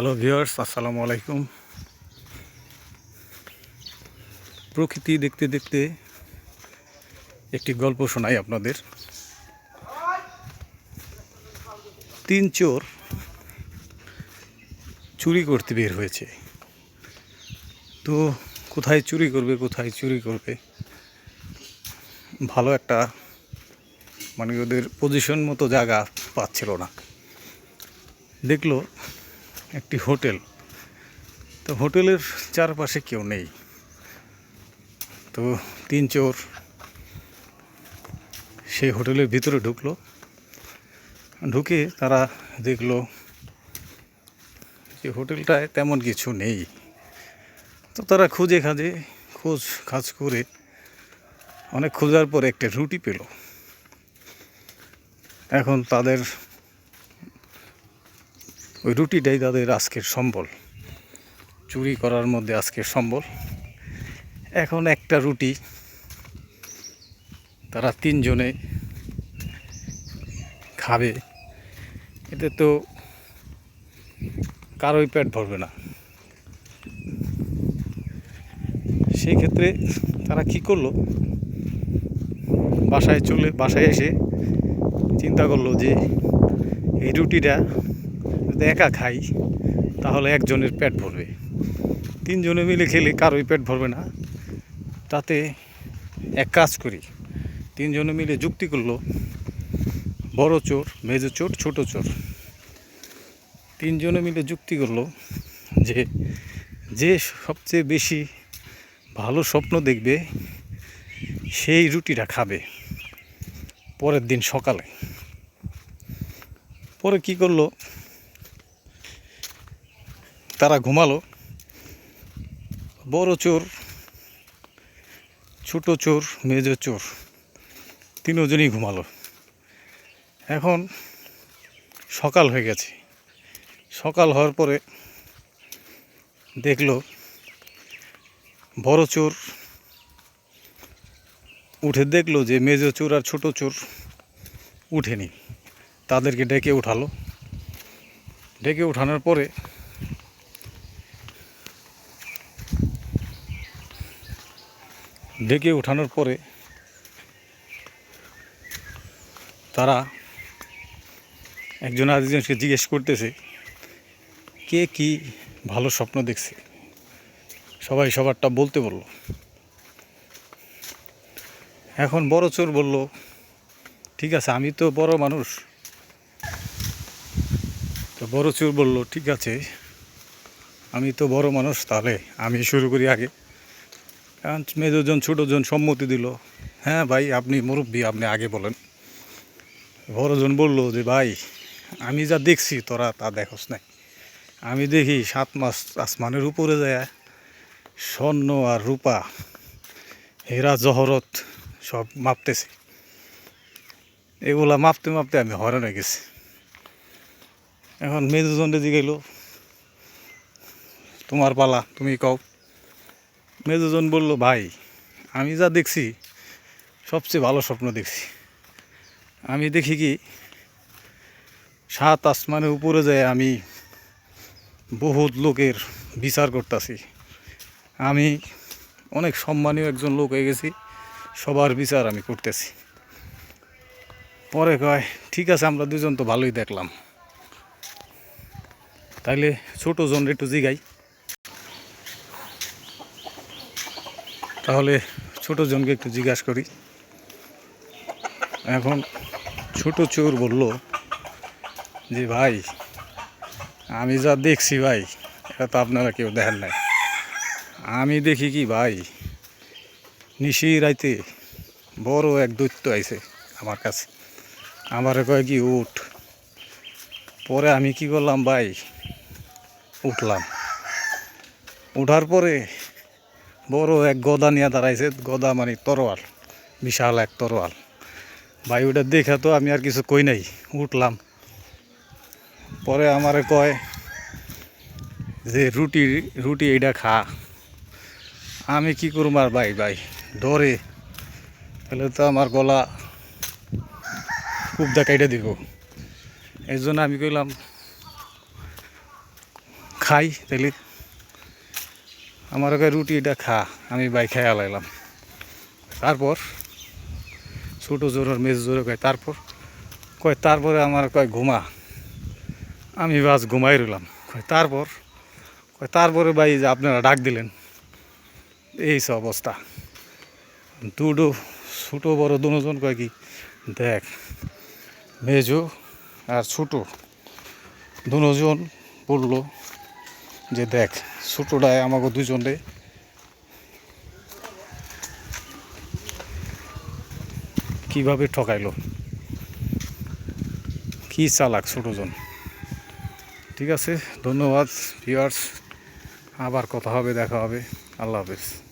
Hello viewers আসসালামু আলাইকুম প্রকৃতি দেখতে দেখতে একটি গল্প শোনাই আপনাদের। তিন চোর চুরি করতে বের হয়েছে। তো কোথায় চুরি করবে, কোথায় চুরি করবে? ভালো একটা মানে ওদের পজিশন মতো জায়গা পাচ্ছিল না। দেখল একটি হোটেল। তো হোটেলের চারপাশে কেউ নেই। তো তিন চোর সেই হোটেলের ভিতরে ঢুকলো। ঢুকে তারা দেখল যে হোটেলটায় তেমন কিছু নেই। তো তারা খুঁজে খাঁজে, খোঁজ খাজ করে অনেক খোঁজার পরে একটা রুটি পেল। এখন তাদের ওই রুটিটাই তাদের আজকের সম্বল। চুরি করার মধ্যে আজকের সম্বল। এখন একটা রুটি, তারা তিনজনে খাবে। এতে তো কারোই পেট ভরবে না। সেই ক্ষেত্রে তারা কি করল? বাসায় চলে, বাসায় এসে চিন্তা করল যে, এই রুটিটা যদি একা খাই, তাহলে একজনের পেট ভরবে। তিনজনে মিলে খেলে কারোই পেট ভরবে না। তাতে এক কাজ করি, তিনজনে মিলে যুক্তি করল, বড় চোর, মেজো চোর, ছোটো চোর। তিনজনে মিলে যুক্তি করল যে যে সবচেয়ে বেশি ভালো স্বপ্ন দেখবে, সেই রুটিটা খাবে পরের দিন সকালে। পরে কি করল তারা ঘুমালো। বড় চোর, ছোটো চোর, মেজো চোর, তিনজনই ঘুমালো। এখন সকাল হয়ে গেছে। সকাল হওয়ার পরে দেখল বড় চোর, উঠে দেখল যে মেজো চোর আর ছোট চোর উঠেনি। তাদেরকে ডেকে উঠালো। ডেকে উঠানোর পরে ডেকে ওঠানোর পরে তারা একজন আরেকজনকে জিজ্ঞেস করতেছে, কে কি ভালো স্বপ্ন দেখছে? সবাই সবারটা বলতে বলল। এখন বড় চোর বলল, ঠিক আছে, আমি তো বড় মানুষ। তো বড় চোর বলল, ঠিক আছে, আমি তো বড় মানুষ, তাহলে আমি শুরু করি আগে। কারণ মেজোজন ছোটোজন সম্মতি দিল। হ্যাঁ ভাই, আপনি মুরব্বী, আপনি আগে বলেন। বড়জন বলল যে, ভাই, আমি যা দেখছি, তোরা তা দেখোস নাই। আমি দেখি সাত মাস আসমানের উপরে যায়, স্বর্ণ আর রূপা, হেরা, জহরত সব মাপতেছে। এগুলা মাপতে মাপতে আমি হয়রান হয়ে গেছি। এখন মেজুজনটা জিগাইল তোমার পালা, তুমি কও। মেজুজন বলল, ভাই, আমি যা দেখছি, সবচেয়ে ভালো স্বপ্ন দেখছি। আমি দেখি কি, সাত আসমানের উপরে যায় আমি বহুত লোকের বিচার করতেছি। আমি অনেক সম্মানীয় একজন লোক হয়ে গেছি, সবার বিচার আমি করতেছি। পরে কয়, ঠিক আছে, আমরা দুজন তো ভালোই দেখলাম। তাইলে ছোটো জন একটু জিগাই। তাহলে ছোটো জনকে একটু জিজ্ঞাসা করি। এখন ছোট চোর বলল যে, ভাই, আমি যা দেখছি ভাই, এটা তো আপনারা কেউ দেখেন নাই। আমি দেখি কি ভাই, নিশি রাইতে বড় এক দৈত্য আইছে আমার কাছে। আমারে কয় কি, উঠ। পরে আমি কি করলাম ভাই, উঠলাম। উঠার পরে বড় এক গদা নিয়ে দাঁড়াইছে, গদা মানে তরোয়াল, বিশাল এক তরোয়াল। ভাই ওটা দেখে তো আমি আর কিছু কই নাই, উঠলাম। পরে আমারে কয় যে, রুটি রুটি এইটা খা। আমি কি করুম আর ভাই ভাই ডরে তাহলে তো আমার গলা খুব দেখাইটা দিব। এই আমি কইলাম, খাই, তাইলে আমার ওকে রুটিটা খা, আমি বাই খাই আলাইলাম। তারপর ছোটো জোরের মেজ জোরে কয়, তারপর কয়, তারপরে আমার কয়, ঘুমা। আমি বাস ঘুমাই রইলাম। কয়, তারপর, কয়, তারপরে ভাই যে আপনারা ডাক দিলেন, এই সব অবস্থা। দুটো ছোটো বড় দুজন কয় কি, দেখ, মেজো আর ছোটো দুজন বলল যে দেখ, ছোটোটায় আমাকে দুজনে। কীভাবে ঠকাইলো? কি চালাক ছোটোজন? ঠিক আছে, ধন্যবাদ ভিউয়ার্স আবার কথা হবে, দেখা হবে। আল্লাহ হাফেজ।